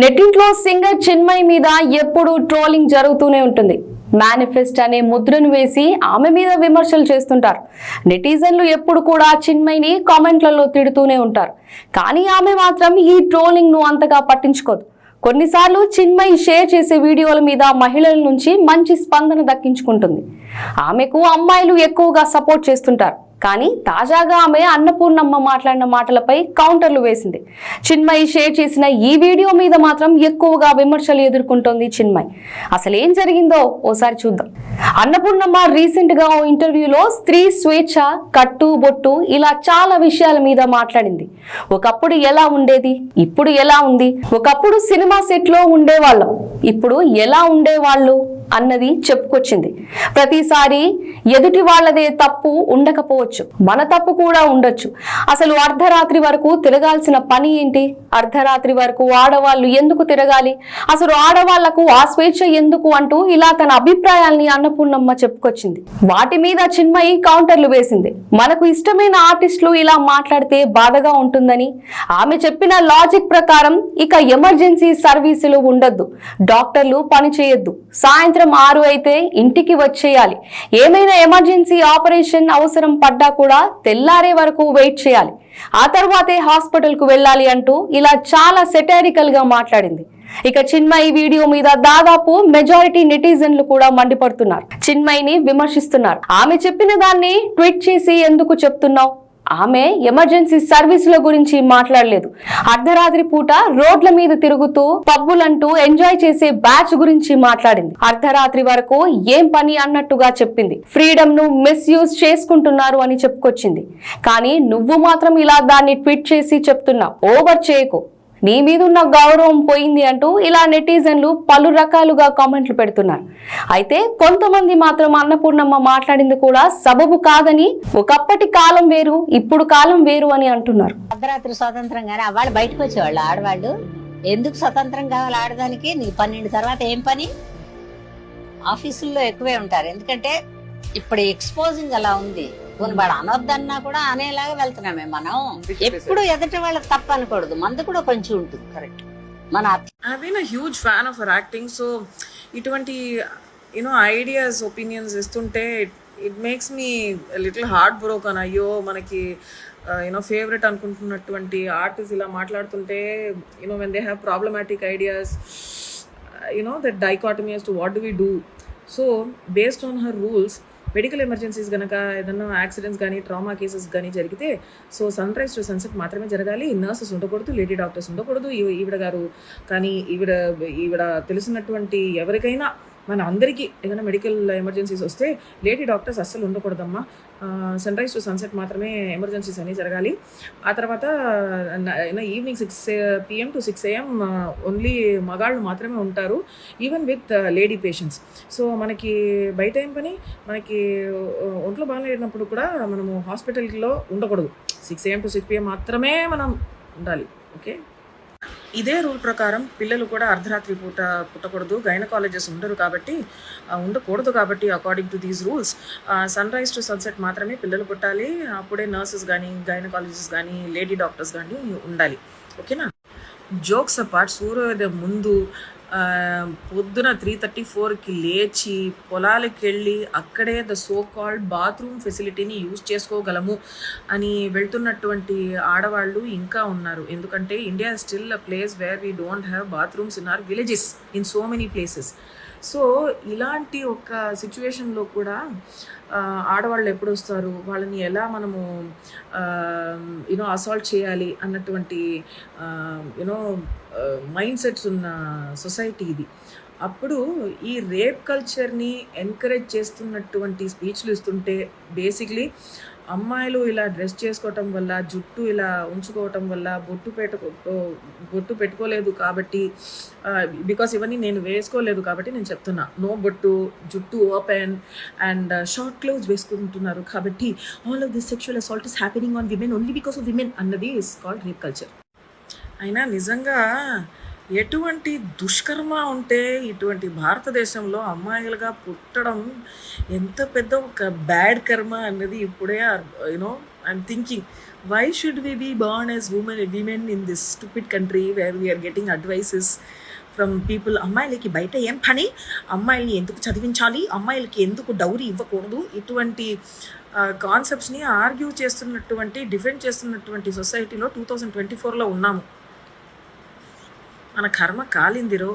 నెట్టింట్లో singer Chinmayi మీద ఎప్పుడు trolling జరుగుతూనే ఉంటుంది. మేనిఫెస్ట్ అనే ముద్రను వేసి ఆమె మీద విమర్శలు చేస్తుంటారు. నెటిజన్లు ఎప్పుడు కూడా చిన్మయిని కామెంట్లలో తిడుతూనే ఉంటారు. కానీ ఆమె మాత్రం ఈ ట్రోలింగ్ను అంతగా పట్టించుకోదు. కొన్నిసార్లు చిన్మయి షేర్ చేసే వీడియోల మీద మహిళల నుంచి మంచి స్పందన దక్కించుకుంటుంది. ఆమెకు అమ్మాయిలు ఎక్కువగా సపోర్ట్ చేస్తుంటారు. కానీ తాజాగా ఆమె అన్నపూర్ణమ్మ మాట్లాడిన మాటలపై కౌంటర్లు వేసింది. చిన్మయి షేర్ చేసిన ఈ వీడియో మీద మాత్రం ఎక్కువగా విమర్శలు ఎదుర్కొంటోంది చిన్మయి. అసలు ఏం జరిగిందో ఓసారి చూద్దాం. అన్నపూర్ణమ్మ రీసెంట్గా ఓ ఇంటర్వ్యూలో స్త్రీ స్వేచ్ఛ కట్టు బొట్టు ఇలా చాలా విషయాల మీద మాట్లాడింది. ఒకప్పుడు ఎలా ఉండేది? ఇప్పుడు ఎలా ఉంది? ఒకప్పుడు సినిమా సెట్లో ఉండేవాళ్ళం. ఇప్పుడు ఎలా ఉండేవాళ్ళు? అన్నది చెప్పుకొచ్చింది. ప్రతిసారి ఎదుటి వాళ్ళదే తప్పు ఉండకపోవచ్చు. మన తప్పు కూడా ఉండొచ్చు. అసలు అర్ధరాత్రి వరకు తిరగాల్సిన పని ఏంటి? అర్ధరాత్రి వరకు ఆడవాళ్ళు ఎందుకు తిరగాలి? అసలు ఆడవాళ్ళకు ఆ స్వేచ్ఛ ఎందుకు అంటూ ఇలా తన అభిప్రాయాల్ని అన్నపూర్ణమ్మ చెప్పుకొచ్చింది. వాటి మీద చిన్మయి కౌంటర్లు వేసింది. మనకు ఇష్టమైన ఆర్టిస్టులు ఇలా మాట్లాడితే బాధగా ఉంటుందని ఆమె చెప్పిన లాజిక్ ప్రకారం ఇక ఎమర్జెన్సీ సర్వీసులు ఉండొద్దు. డాక్టర్లు పని సాయంత్రం సాయంత్రం ఆరు అయితే ఇంటికి వచ్చేయాలి. ఏమైనా ఎమర్జెన్సీ ఆపరేషన్ అవసరం పడ్డా కూడా తెల్లారే వరకు వెయిట్ చేయాలి. ఆ తర్వాతే హాస్పిటల్కు వెళ్ళాలి అంటూ ఇలా చాలా సెటారికల్గా మాట్లాడింది. ఇక చిన్మయి వీడియో మీద దాదాపు మెజారిటీ నెటిజన్లు కూడా మండిపడుతున్నారు. చిన్మయిని విమర్శిస్తున్నారు. ఆమె చెప్పిన దాన్ని ట్వీట్ చేసి ఎందుకు చెప్తున్నావు? ఆమె ఎమర్జెన్సీ సర్వీసుల గురించి మాట్లాడలేదు. అర్ధరాత్రి పూట రోడ్ల మీద తిరుగుతూ పబ్బులంటూ ఎంజాయ్ చేసే బ్యాచ్ గురించి మాట్లాడింది. అర్ధరాత్రి వరకు ఏం పని అన్నట్టుగా చెప్పింది. ఫ్రీడమ్ను మిస్యూజ్ చేసుకుంటున్నారు అని చెప్పుకొచ్చింది. కానీ నువ్వు మాత్రం ఇలా దాన్ని ట్వీట్ చేసి చెప్తున్నావు. ఓవర్ చేయకు. నీ మీద ఉన్న గౌరవం పోయింది అంటూ ఇలా నెటిజన్లు పలు రకాలుగా కామెంట్లు పెడుతున్నారు. అయితే కొంతమంది మాత్రం అన్నపూర్ణమ్మ మాట్లాడింది కూడా సబబు కాదని ఒకప్పటి కాలం వేరు ఇప్పుడు కాలం వేరు అని అంటున్నారు. అర్ధరాత్రి స్వతంత్రం కానీ వాళ్ళు బయటకు వచ్చేవాళ్ళు ఆడవాళ్ళు. ఎందుకు స్వతంత్రం కావాలి ఆడదానికి? నీ పన్నెండు తర్వాత ఏం పని? ఆఫీసుల్లో ఎక్కువే ఉంటారు. ఎందుకంటే ఇప్పుడు ఎక్స్పోజింగ్ అలా ఉంది. కొన్ని వాడు అనొద్దన్నా కూడా అనేలాగా వెళ్తున్నామే మనం. ఎప్పుడు ఎదుటి వాళ్ళకి తప్ప అనకూడదు. మంది కూడా కొంచెం ఉంటుంది. కరెక్ట్. మన huge fan of her acting, so ఇటువంటి యూనో ఐడియాస్ ఒపీనియన్స్ ఇస్తుంటే it makes me little heart broken అయ్యో మనకి యూనో ఫేవరెట్ అనుకుంటున్నటువంటి ఆర్టిస్ట్ ఇలా మాట్లాడుతుంటే you know when they have problematic ideas you know that dichotomy as to what do we do. So based on her rules medical emergencies కనుక ఏదన్నా accidents కానీ trauma cases కానీ జరిగితే so sunrise to sunset మాత్రమే జరగాలి. Nurses ఉండకూడదు lady doctors ఉండకూడదు. ఈవిడ గారు కానీ ఈవిడ ఈవిడ తెలిసినటువంటి ఎవరికైనా మన అందరికీ ఏదైనా మెడికల్ ఎమర్జెన్సీస్ వస్తే లేడీ డాక్టర్స్ అస్సలు ఉండకూడదమ్మా. సన్ రైజ్ టు సన్సెట్ మాత్రమే ఎమర్జెన్సీస్ అన్నీ జరగాలి. ఆ తర్వాత evening six PM to six AM only మగాళ్ళు మాత్రమే ఉంటారు. Even with lady patients so మనకి బయట ఏం పని? మనకి ఒంట్లో బాగాలేనప్పుడు కూడా మనము హాస్పిటల్లో ఉండకూడదు. Six AM to six PM మాత్రమే మనం ఉండాలి. ఓకే? ఇదే రూల్ ప్రకారం పిల్లలు కూడా అర్ధరాత్రి పూట పుట్టకూడదు గైనకాలజెస్ ఉండరు కాబట్టి ఉండకూడదు కాబట్టి according to these rules sunrise to sunset మాత్రమే పిల్లలు పుట్టాలి. అప్పుడే నర్సెస్ కానీ గైనకాలజిస్ట్ కానీ లేడీ డాక్టర్స్ కానీ ఉండాలి. ఓకేనా? జోక్స్ అపార్ట్ సూర్యోదయం ముందు పొద్దున త్రీ థర్టీ ఫోర్కి లేచి పొలాలకు వెళ్ళి అక్కడే ద సో కాల్డ్ బాత్రూమ్ ఫెసిలిటీని యూజ్ చేసుకోగలము అని వెళ్తున్నటువంటి ఆడవాళ్ళు ఇంకా ఉన్నారు. ఎందుకంటే India still a place where we don't have bathrooms in our villages in so many places so ఇలాంటి ఒక సిచ్యువేషన్లో కూడా ఆడవాళ్ళు ఎప్పుడు వస్తారు? వాళ్ళని ఎలా మనము యూనో అసాల్ట్ చేయాలి అన్నటువంటి యూనో మైండ్ సెట్స్ ఉన్న సొసైటీ ఇది. అప్పుడు ఈ రేప్ కల్చర్ని ఎంకరేజ్ చేస్తున్నటువంటి స్పీచ్లు ఇస్తుంటే బేసిక్లీ అమ్మాయిలు ఇలా డ్రెస్ చేసుకోవటం వల్ల జుట్టు ఇలా ఉంచుకోవటం వల్ల బొట్టు పెట్టుకో బొట్టు పెట్టుకోలేదు కాబట్టి బికాస్ ఇవన్నీ నేను వేసుకోలేదు కాబట్టి నేను చెప్తున్నా. నో బొట్టు జుట్టు ఓపెన్ అండ్ షార్ట్ క్లోజ్ వేసుకుంటున్నారు కాబట్టి all of this sexual assault is happening on women only because of women అన్నది ఇస్ కాల్డ్ రేప్ కల్చర్ అయినా నిజంగా ఎటువంటి దుష్కర్మ ఉంటే ఇటువంటి భారతదేశంలో అమ్మాయిలుగా పుట్టడం ఎంత పెద్ద ఒక బ్యాడ్ కర్మ అన్నది ఇప్పుడే you know I'm thinking why should we be born as women women in this stupid country where we're getting advices from people అమ్మాయిలకి బయట ఏం పని? అమ్మాయిల్ని ఎందుకు చదివించాలి? అమ్మాయిలకి ఎందుకు డౌరీ ఇవ్వకూడదు? ఇటువంటి కాన్సెప్ట్స్ని ఆర్గ్యూ చేస్తున్నటువంటి డిఫెండ్ చేస్తున్నటువంటి సొసైటీలో టూ థౌజండ్ ట్వంటీ ఫోర్లో ఉన్నాము. మన కర్మ కాలిందిరో